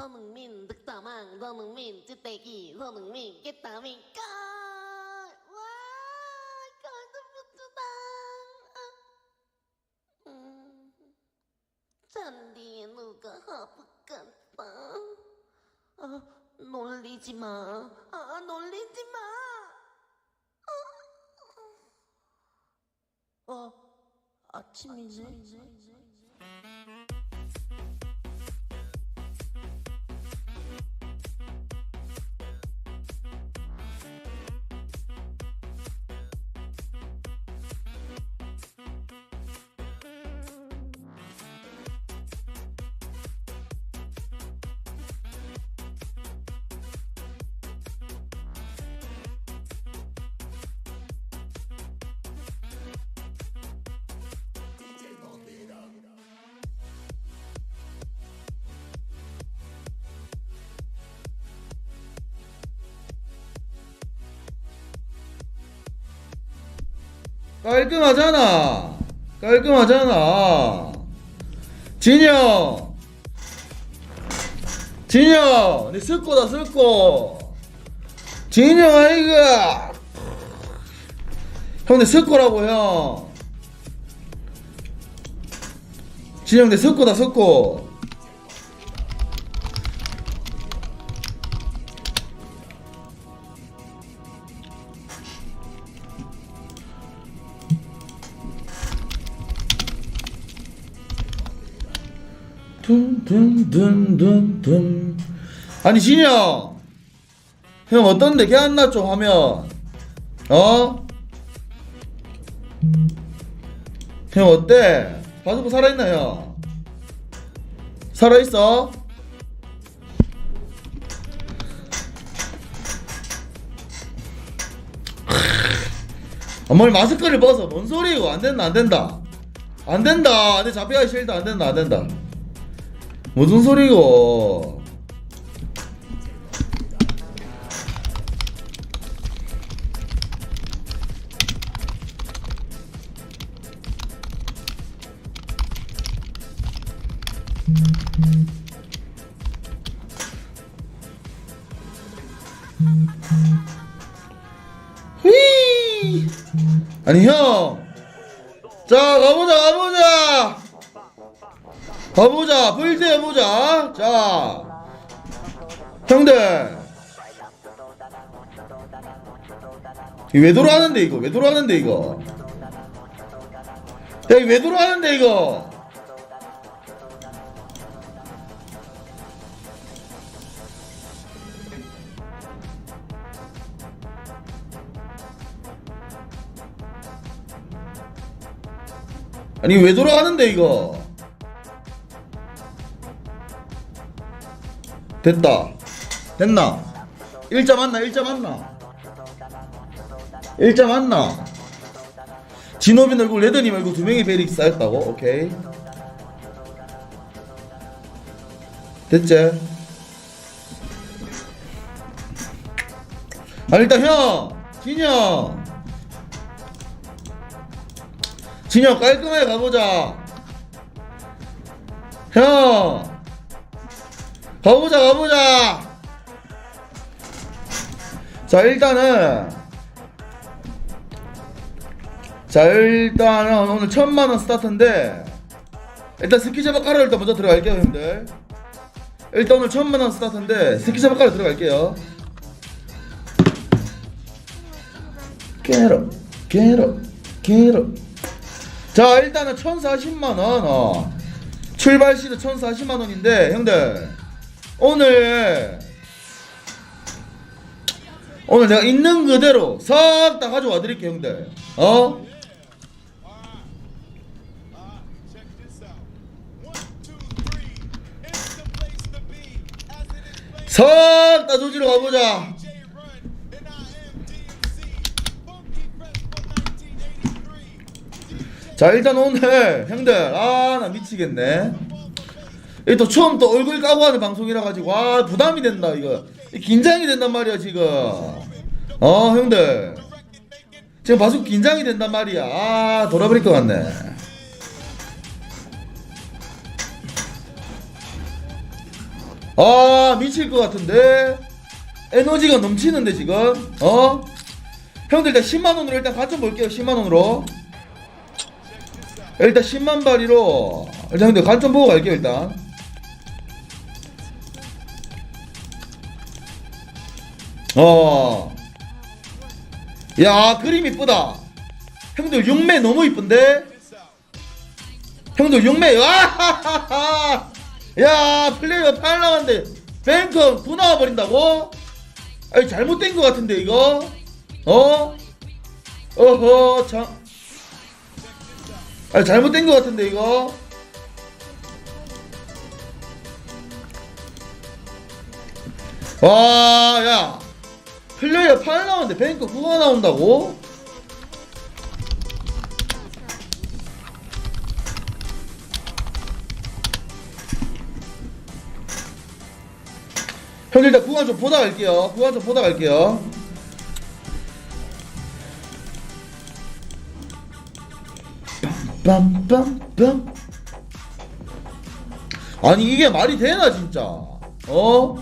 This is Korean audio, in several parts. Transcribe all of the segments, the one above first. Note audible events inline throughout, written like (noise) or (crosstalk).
손흥민 득다망 손흥민 찌떼기 손흥민 깨따미 골! 와 골드부트다! 음, 잔디에 누가 하프갔다. 아 놀리지 마. 아, 놀리지 마. 어, 어 아침이네 깔끔하잖아. 깔끔하잖아. 진영. 진영, 네 습고다 습고. 진영 아이가. 형, 내 습고라고 형. 진영, 내 습고다 습고. 둔둔둔둔둔 아니 진영 형 어떤데? 좀 하면. 어? 형 어때? 바스코 살아있나 형? 살아있어? 어머니 마스크를 벗어. 뭔 소리고 안된다 안된다. 안된다. 내 잡혀가기 싫다 안된다 안된다 무슨 소리고? 휘! 아니 형, 자 가보자 가보자. 가보자. 빌드 해보자. 자. 형들. 왜 돌아가는데 이거? 왜 돌아가는데 이거? 야 이거 왜 돌아가는데 이거? 아니 왜 돌아가는데 이거 됐다. 됐나? 일자 맞나? 일자 맞나? 일자 맞나? 진호빈 얼굴 레드님 얼굴 두 명이 베릭 쌓였다고? 오케이. 됐지? 아 일단 형! 진영 진영 깔끔하게 가보자. 형 가보자 가보자. 자 일단은 자 일단은 오늘 천만원 스타트인데 일단 스키자바 가루 일단 먼저 들어갈게요 형들. 일단 오늘 천만원 스타트인데 스키자바 가루 들어갈게요. 깨러 깨러 깨러 자 일단은 1040만원 어. 출발 시도 1040만원인데 형들 오늘 오늘 내가 있는 그대로 싹 다 가져와 드릴게요 형들 어? Check this out. One, two, three. It's the place to be. As it is played 싹다 조지러 가보자 J Run and I am DMC. Funky Fresh from 1983. 자 일단 오늘 형들 아 나 미치겠네 이또 처음 또 얼굴 까고 하는 방송이라 가지고 와 부담이 된다 이거. 긴장이 된단 말이야 지금. 어 형들. 지금 바수 긴장이 된단 말이야. 아 돌아버릴 것 같네. 아 미칠 것 같은데? 에너지가 넘치는데 지금? 어? 형들 일단 10만 원으로 일단 가점 볼게요 10만 원으로. 일단 10만 발이로. 일단 형들 관점 보고 갈게요 일단 어. 야 그림 이쁘다. 형들 6매 너무 이쁜데? 형들 6매 와하하하 (laughs) 야 플레이어 8 나왔는데 뱅커 9 나와버린다고? 아니 잘못된 것 같은데 이거? 어? 어허 참. 아니 잘못된 것 같은데 이거? 와 야 플레이어 8 나오는데 뱅커 9가 나온다고? 형들 일단 구간 좀 보다 갈게요. 구간 좀 보다 갈게요. 빰빰빰. 아니 이게 말이 되나 진짜? 어?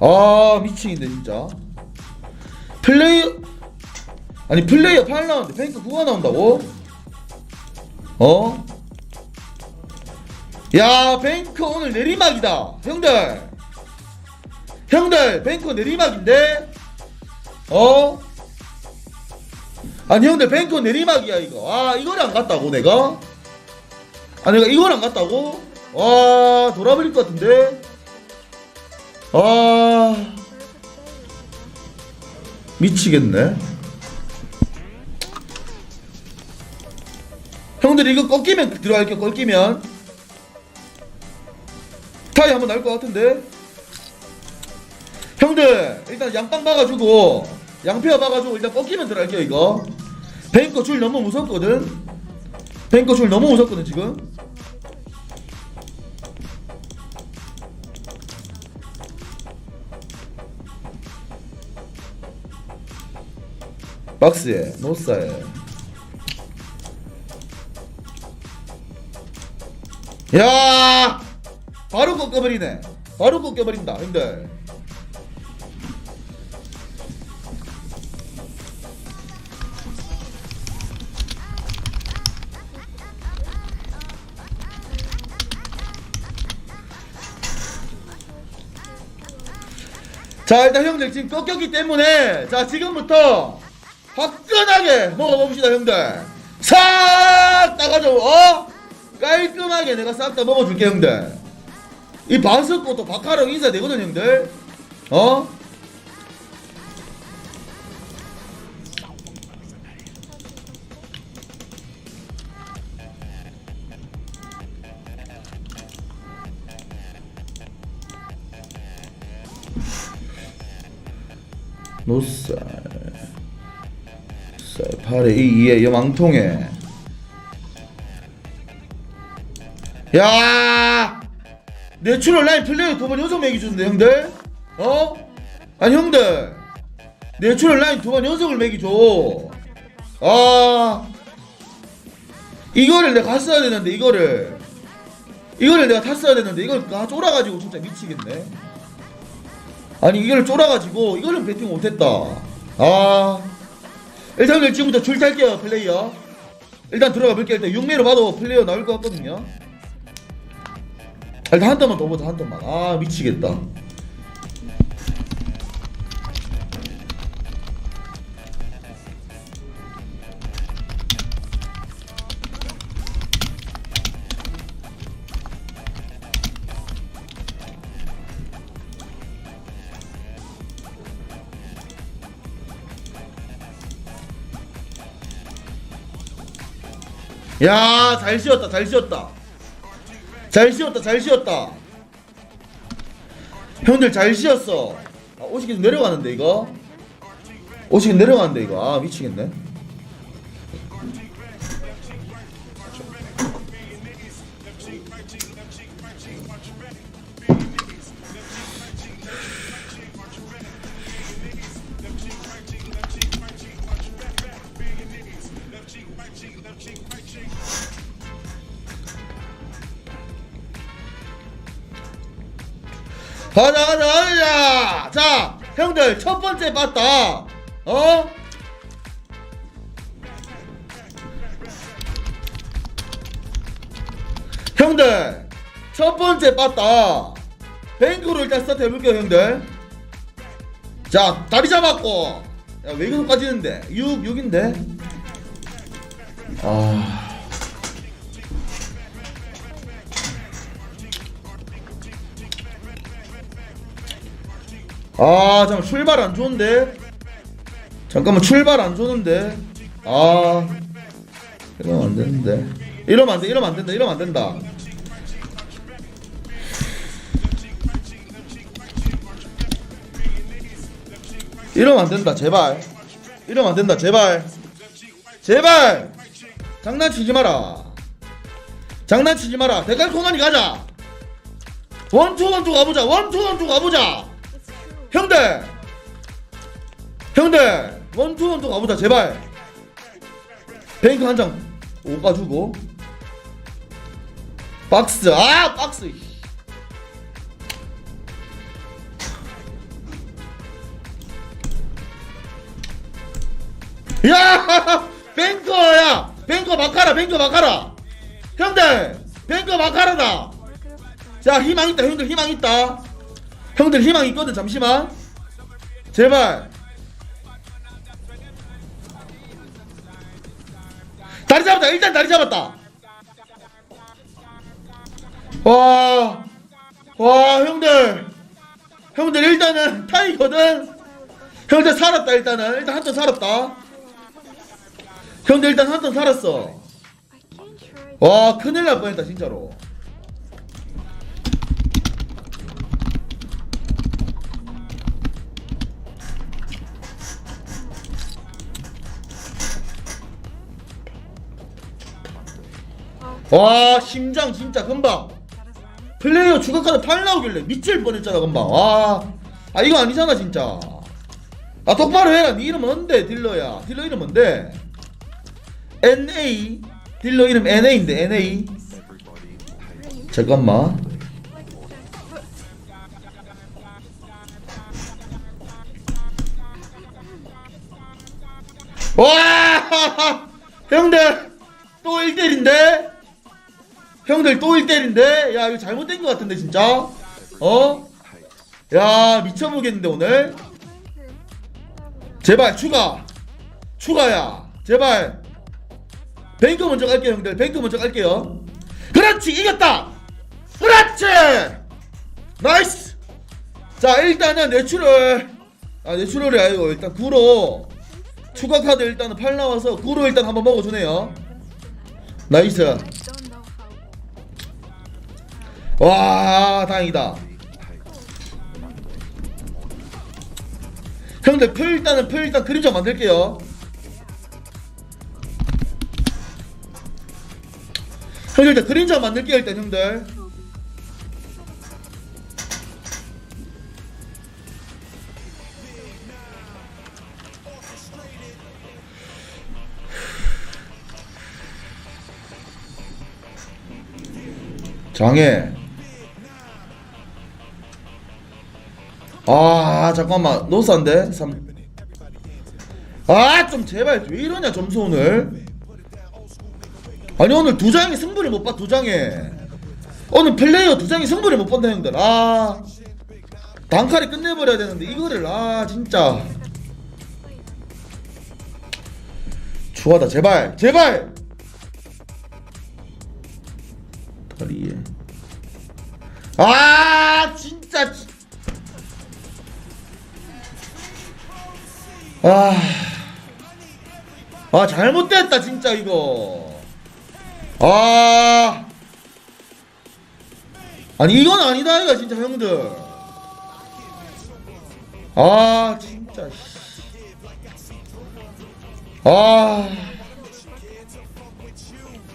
아 미치겠네 진짜. 플레이어 아니 플레이어 8 나오는데 뱅크 9가 나온다고? 어? 야 뱅크 오늘 내리막이다 형들 형들 뱅크 내리막인데 어? 아니 형들 뱅크 내리막이야 이거 아 이걸 안 갔다고 내가? 아 내가 이걸 안 갔다고? 와 돌아버릴 것 같은데 아 미치겠네. 형들 이거 꺾이면 들어갈게요 꺾이면. 타이 한번 날 것 같은데? 형들 일단 양빵 봐가지고 양페어 봐가지고 일단 꺾이면 들어갈게요 이거. 뱅커 줄 너무 무섭거든? 뱅커 줄 너무 무섭거든 지금 박스에 노사에. 야! 바로 꺾어버리네. 바로 꺾여버린다 형들. 자 일단 형들 지금 꺾였기 때문에 자 지금부터 화끈하게 먹어봅시다 형들 싹 따가지고 어? 깔끔하게 내가 싹 다 먹어줄게 형들 이 반석고 또 박하랑 인사 되거든 형들 어? 노살 쌀 팔에 이 이에 여망통에. 야! 내추럴 라인 플레이어 두번 연속 매기 주는데 형들? 어? 아니 형들. 내추럴 라인 두 번 연속을 매기 줘 아. 이거를 내가 갔어야 되는데 이거를. 이거를 내가 탔어야 되는데 이걸 다 쫄아가지고 진짜 미치겠네. 아니 이걸 쫄아가지고 이거는 배팅 못했다. 아 일단 오늘 지금부터 줄 탈게요 플레이어. 일단 들어가 볼게요. 일단 6매로 봐도 플레이어 나올 것 같거든요. 아, 일단 한 턴만 더 보자 한 턴만. 아 미치겠다 야, 잘 씌웠다, 잘 씌웠다. 잘 씌웠다, 잘 씌웠다. 형들 잘 씌웠어. 아, 계속 내려가는데, 이거? 계속 내려가는데, 이거. 아, 미치겠네. 가자 가자 가자 자 형들 첫 번째 봤다. 어? 형들 첫 번째 봤다. 뱅크로 일단 스타트 해볼게요 형들. 자 다리 잡았고. 야왜 이렇게 빠지는데. 6 6인데? 아 아, 잠깐 출발 안 좋은데. 잠깐만 출발 안 좋은데. 아, 이러면 안 되는데. 이러면 안 돼, 이러면 안 된다, 이러면 안 된다. 이러면 안 된다, 제발. 이러면 안 된다, 제발. 제발. 장난치지 마라. 장난치지 마라. 대깔코마니 가자. 원투 원투 가보자. 원투 원투 가보자. 형들! 형들! 원투 원투 가보자 제발! 뱅크 한 장 오가주고. 박스 아 박스 야! (laughs) 뱅커야! 뱅커 막하라 뱅커 막하라. 형들! 뱅커 막하라다. 자 희망 있다 형들 희망 있다 형들 희망 있거든 잠시만. 제발. 다리 잡았다 일단 다리 잡았다. 와, 와 형들. 형들 일단은 타이거든. 형들 살았다 일단은. 일단 한 턴 살았다. 형들 일단 한 턴 살았어. 와 큰일 날 뻔했다 진짜로 와 심장 진짜 금방. 플레이어 추가 카드 8 나오길래 미칠 뻔했잖아 금방. 와, 아 이거 아니잖아 진짜. 아 똑바로 해라. 네 이름 뭔데 딜러야? 딜러 이름 뭔데? NA 딜러 이름 NA인데 NA 잠깐만. 와! (laughs) 형들 또 1대1인데 형들 또 1대1인데? 야 이거 잘못된 것 같은데 진짜? 어? 야 미쳐보겠는데 오늘? 제발 추가. 추가야. 제발. 뱅크 먼저 갈게요 형들. 뱅크 먼저 갈게요. 그렇지 이겼다! 그렇지! 나이스! 자 일단은 내추럴. 아 내추럴이 아니고 일단 구로. 추가 카드 일단은 8 나와서 구로 일단 한번 먹어주네요. 나이스 와 다행이다. 형들 풀 일단은 풀 일단 그림 좀 만들게요. 형들 일단 그림 좀 만들게요 일단 형들. 장애 아 잠깐만. 노스한데? 3 아 좀 제발 왜 이러냐 점수 오늘? 아니 오늘 두 장이 승부를 못 봐 두 장에. 오늘 플레이어 두 장이 승부를 못 본다 형들. 아. 단칼에 끝내버려야 되는데 이거를. 아 진짜. 추하다 제발. 제발! 다리에. 아 진짜 지- 아, 아 잘못됐다 진짜 이거. 아. 아니 이건 아니다 이거 진짜 형들. 아 진짜 씨. 아,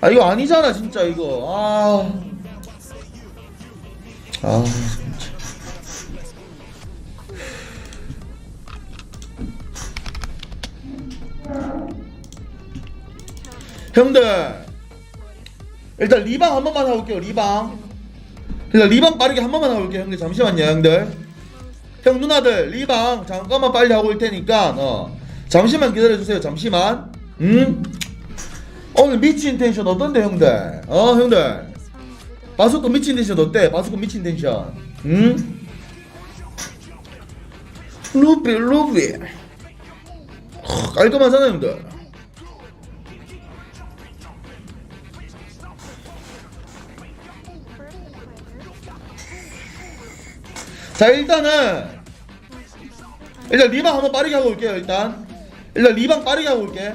아 이거 아니잖아 진짜 이거. 아, 아 형들 일단 리방 한 번만 해볼게요 리방. 일단 리방 빠르게 한 번만 올게요 형들 잠시만요 형들. 형 누나들 리방 잠깐만 빨리 하고 올 테니까 어. 잠시만 기다려주세요 잠시만. 음? 오늘 미친 텐션 어떤데 형들? 어 형들. 바스코 미친 텐션 어때? 바스코 미친 텐션. 음? 루비 루비 어, 깔끔하잖아 형들 자 일단은 일단 리방 한번 빠르게 하고 올게요 일단. 일단 리방 빠르게 하고 올게